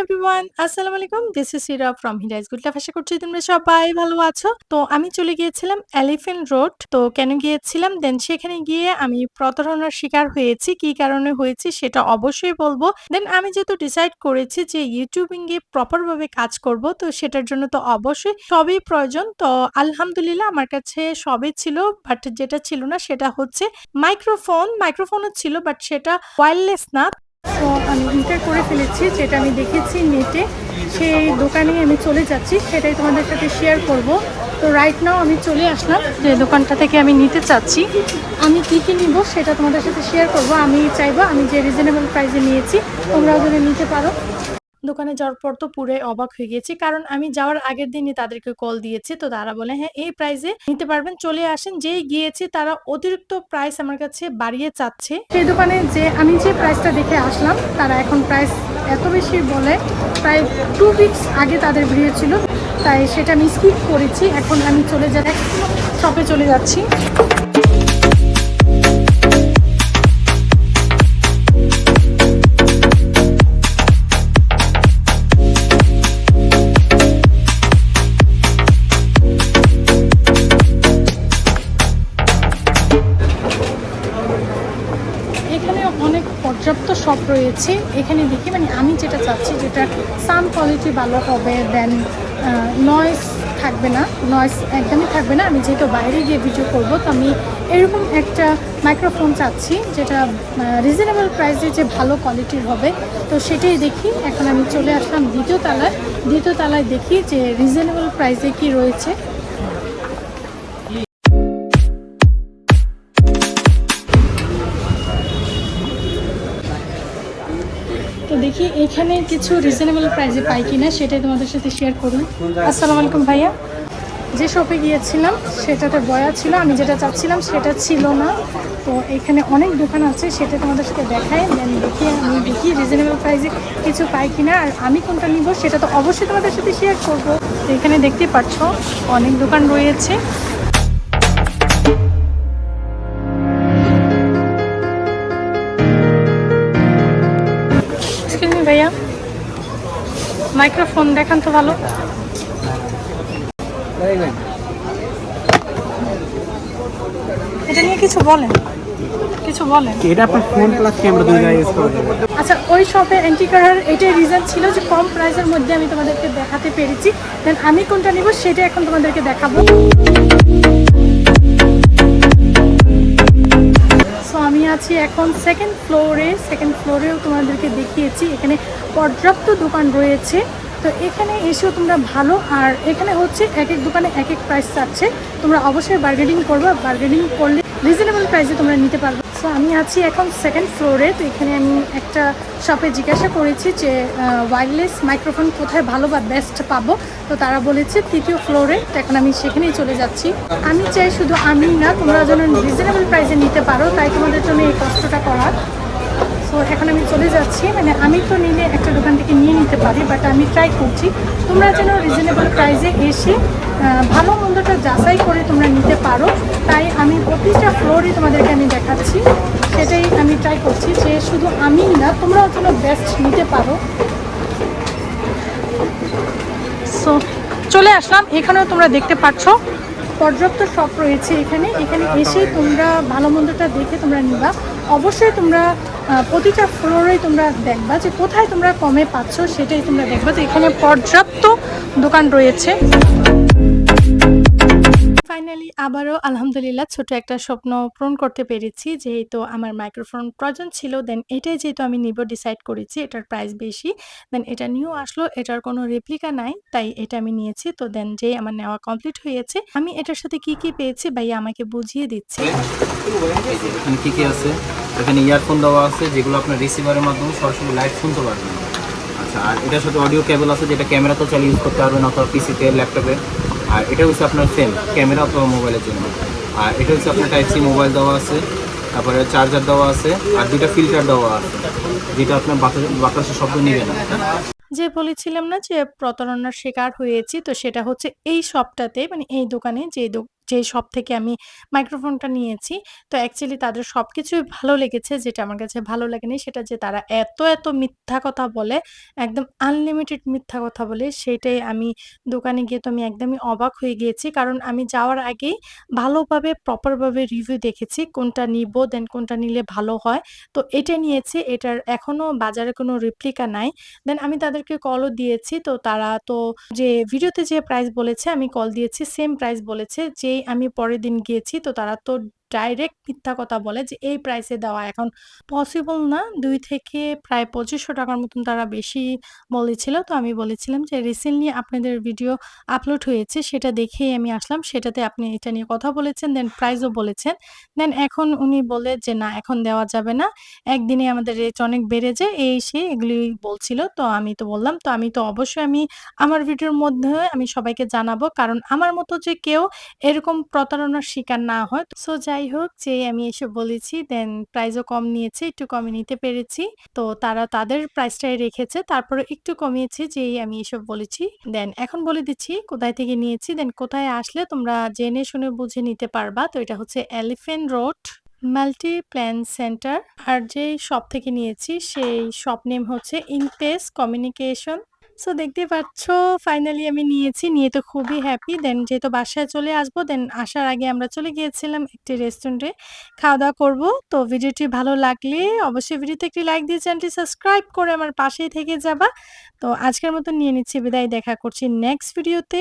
Everyone আসসালামু আলাইকুম। This is Sira from Hirise করছি তোমরা সবাই ভালো আছো। তো আমি চলে গিয়েছিলাম এলিফেন্ট রোড তো কেন গিয়েছিলাম? দেন সেখানে গিয়ে আমি প্রতারণার শিকার হয়েছি। কি কারণে হয়েছি সেটা অবশ্যই বলব। দেন আমি যেহেতু ডিসাইড করেছি যে ইউটিউবিং এ প্রপার ভাবে কাজ করব, তো সেটার জন্য তো অবশ্যই সবই প্রয়োজন। তো আলহামদুলিল্লাহ আমার কাছে সবই ছিল বাট যেটা ছিল না সেটা হচ্ছে মাইক্রোফোন মাইক্রোফোনও ছিল বাট সেটা ওয়্যারলেস না। তো আমি ইন্টার করে ফেলেছি, যেটা আমি দেখেছি নেটে সেই দোকানে আমি চলে যাচ্ছি, সেটাই তোমাদের সাথে শেয়ার করব। তো রাইট নাও আমি চলে আসলাম, যে দোকানটা থেকে আমি নিতে চাচ্ছি। আমি কী কী নিব সেটা তোমাদের সাথে শেয়ার করব, আমি চাইব আমি যে রিজনেবল প্রাইসে নিয়েছি, তোমরাও যদি নিতে পারো। দোকানে যাওয়ার পর তো পুরো অবাক হয়ে গেছি কারণ আমি যাওয়ার আগের দিনই তাদেরকে কল দিয়েছি। তো তারা বলে হ্যাঁ এই প্রাইসে নিতে পারবেন, চলে আসেন। যেই গিয়েছি, তারা অতিরিক্ত প্রাইস আমার কাছে বাড়িয়ে চাচ্ছে। সেই দোকানে যে আমি যে প্রাইসটা দেখে আসলাম, তারা এখন প্রাইস এত বেশি বলে, প্রায় টু উইকস আগে তাদের ভিড় ছিল। তাই সেটা আমি স্কিপ করেছি। এখন আমি চলে যাই শপে চলে যাচ্ছি। শপ রয়েছে, এখানে দেখি মানে আমি যেটা চাচ্ছি যেটা সাউন্ড কোয়ালিটি ভালো হবে দেন নয়েস থাকবে না নয়েস একদমই থাকবে না। আমি যেহেতু বাইরে গিয়ে ভিডিও করব, তো আমি এরকম একটা মাইক্রোফোন চাচ্ছি যেটা রিজনেবল প্রাইসে যে ভালো কোয়ালিটির হবে। তো সেটাই দেখি, এখন আমি চলে আসলাম দ্বিতীয় তলায়। দ্বিতীয় তলায় দেখি যে রিজনেবল প্রাইসে কি রয়েছে। দেখি, এখানে কিছু রিজনেবল প্রাইসে পাই কিনা সেটাই তোমাদের সাথে শেয়ার করুন। আসসালামু আলাইকুম ভাইয়া। যে শপে গিয়েছিলাম, সেটাতে বয়া ছিল, আমি যেটা চাচ্ছিলাম সেটা ছিল না। তো এখানে অনেক দোকান আছে, সেটা তোমাদের সাথে দেখাই দেন দেখি, আমি দেখি রিজনেবল প্রাইসে কিছু পাই কিনা, আর আমি কোনটা নিব, সেটা তো অবশ্যই তোমাদের সাথে শেয়ার করব। এখানে দেখতে পাচ্ছ, অনেক দোকান রয়েছে। মাইক্রোফোন দেখান তো ভালো। এটা নিয়ে কিছু বলেন কিছু বলেন। এটা আপনার ফোন প্লাস ক্যামেরা দুই ইউজ করা যাবে। আচ্ছা ওই শপে অ্যান্টিকারার এটাই রিজন ছিল যে কম প্রাইসের মধ্যে আমি তোমাদেরকে দেখাতে পেরেছি। দেন আমি কোনটা নিব সেটা এখন তোমাদেরকে দেখাবো। সো আমি আছি এখন সেকেন্ড ফ্লোরে সেকেন্ড ফ্লোরেও তোমাদেরকে দেখিয়েছি। এখানে পর্যাপ্ত দোকান রয়েছে। তো এখানে এসেও তোমরা ভালো। আর এখানে হচ্ছে এক এক দোকানে এক এক প্রাইস চাচ্ছে। তোমরা অবশ্যই বার্গেনিং করবে। বার্গেনিং করলে রিজনেবল প্রাইসে তোমরা নিতে পারবে। সো আমি আছি এখন সেকেন্ড ফ্লোরে তো এখানে আমি একটা শপে জিজ্ঞাসা করেছি যে ওয়্যারলেস মাইক্রোফোন কোথায় ভালো বা বেস্ট পাবো? তো তারা বলেছে তৃতীয় ফ্লোরে তো এখন আমি সেখানেই চলে যাচ্ছি। আমি চাই শুধু আমি না, তোমরা যেন রিজনেবল প্রাইসে নিতে পারো, তাই তোমাদের জন্য এই কষ্টটা করার সো এখন আমি চলে যাচ্ছি মানে আমি তো নিলে একটা দোকান থেকে নিয়ে নিতে পারি বাট আমি ট্রাই করছি। তোমরা যেন রিজনেবল প্রাইসে এসে ভালো মন্দটা যাচাই করে তোমরা নিতে পারো। তাই আমি প্রতিটা ফ্লোরই তোমাদেরকে আমি দেখাচ্ছি। সেটাই আমি ট্রাই করছি যে শুধু আমি না, তোমরাও যেন বেস্ট নিতে পারো। সো চলে আসলাম। এখানেও তোমরা দেখতে পাচ্ছ। পর্যাপ্ত শপ রয়েছে এখানে। এখানে এসে তোমরা ভালো মন্দটা দেখে তোমরা নিবা। অবশ্যই তোমরা প্রতিটা ফ্লোরেই তোমরা দেখবা যে কোথায় তোমরা কমে পাচ্ছ, সেটাই তোমরা দেখবা তো এখানে পর্যাপ্ত দোকান রয়েছে। ফাইনালি আবারও আলহামদুলিল্লাহ ছোট একটা স্বপ্ন পূরণ করতে পেরেছি। যেহেতু আমার মাইক্রোফোন প্রয়োজন ছিল দেন এটাই যেহেতু আমি নিব ডিসাইড করেছি, এটার প্রাইস বেশি দেন এটা নিউ আসলো, এটার কোনো রেপ্লিকা নাই, তাই এটা আমি নিয়েছি। তো দেন যে আমার নেওয়া কমপ্লিট হয়েছে, আমি এটার সাথে কি কি পেয়েছি ভাইয়া আমাকে বুঝিয়ে দিচ্ছে। এখানে কি কি আছে? এখানে ইয়ারফোন দেওয়া আছে, যেগুলো আপনার রিসিভারের মাধ্যমে সরাসরি লাইভ শুনতে পারবেন। আচ্ছা আর এটার সাথে অডিও কেবল আছে, যেটা ক্যামেরা তো চাইলে ইউজ করতে পারবেন, অথবা পিসিতে ল্যাপটপে আর এটা হচ্ছে আপনার সেম ক্যামেরা অথবা মোবাইলের জন্য। আর এটা হচ্ছে আপনার টাইপ সি মোবাইল দেওয়া আছে, তারপরে চার্জার দেওয়া আছে, আর দুইটা ফিল্টার দেওয়া আছে, যেটা আপনার বাতাস বাতাসের শব্দ নেবে না। যে বলেছিলাম না যে প্রতারণার শিকার হয়েছি, তো সেটা হচ্ছে এই শপটাতে মানে এই দোকানে যে যে শপ থেকে আমি মাইক্রোফোনটা নিয়েছি। তো অ্যাকচুয়ালি তাদের সব কিছুই ভালো লেগেছে। যেটা আমার কাছে ভালো লাগেনি সেটা যে তারা এত, এত মিথ্যা কথা বলে, একদম আনলিমিটেড মিথ্যা কথা বলে সেটাই আমি দোকানে গিয়ে তো আমি একদমই অবাক হয়ে গিয়েছি। কারণ আমি যাওয়ার আগেই ভালোভাবে প্রপারভাবে রিভিউ দেখেছি কোনটা নিবো দেন কোনটা নিলে ভালো হয়। তো এটা নিয়েছি। এটার এখনও বাজারে কোনো রেপ্লিকা নাই। দেন আমি তাদেরকে কলও দিয়েছি। তো তারা তো যে ভিডিওতে যে প্রাইস বলেছে আমি কল দিয়েছি সেম প্রাইস বলেছে। যেই আমি পরের দিন গিয়েছি তো তারা তো ডাইরেক্ট মিথ্যা কথা বলে যে, এই প্রাইসে দেওয়া, এখন পসিবল না। দুই থেকে প্রায় পঁচিশশো টাকার মতন তারা বেশি বলেছিল। তো আমি বলেছিলাম যে রিসেন্টলি আপনাদের ভিডিও আপলোড হয়েছে, সেটা দেখেই আমি আসলাম। সেটাতে আপনি এটা নিয়ে কথা বলেছেন দেন প্রাইসও বলেছেন। দেন এখন উনি বলে যে, না, এখন দেওয়া যাবে না। একদিনে আমাদের রেট অনেক বেড়ে যায় এই সেই এগুলি বলছিল। তো আমি তো বললাম, তো আমি তো অবশ্যই আমি আমার ভিডিওর মধ্যে আমি সবাইকে জানাব। কারণ আমার মতো যে কেউ এরকম প্রতারণার শিকার না হয়। সো যাই হোক যে আমি এসে বলেছি দেন প্রাইসও কম নিয়েছে। একটু কমে নিতে পেরেছি। তো তারা তাদের প্রাইসটাই রেখেছে। তারপরে একটু কমিয়েছি যেই আমি এসব বলেছি। দেন এখন বলে দিচ্ছি, কোথায় থেকে নিয়েছি দেন কোথায় আসলে তোমরা জেনে শুনে বুঝে নিতে পারবা। তো এটা হচ্ছে elephant road multi plan centre. আর যেই শপ থেকে নিয়েছি, সেই শপ নেম হচ্ছে ইনপেস কমিউনিকেশন। সো দেখতে পাচ্ছ ফাইনালি আমি নিয়েছি। নিয়ে তো খুবই হ্যাপি। দেন যেহেতু বাসায় চলে আসব দেন আসার আগে আমরা চলে গিয়েছিলাম একটি রেস্টুরেন্টে খাওয়া-দাওয়া করব তো ভিডিওটি ভালো লাগলে অবশ্যই ভিডিওতে একটি লাইক দিয়ে চ্যানেলটি সাবস্ক্রাইব করে আমার পাশেই থেকে যাবা। তো আজকের মতো নিয়ে নিচ্ছি বিদায়। দেখা করছি নেক্সট ভিডিওতে।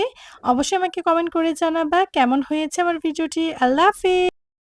অবশ্যই আমাকে কমেন্ট করে জানাবা কেমন হয়েছে আমার ভিডিওটি। আল্লাহ হাফেজ।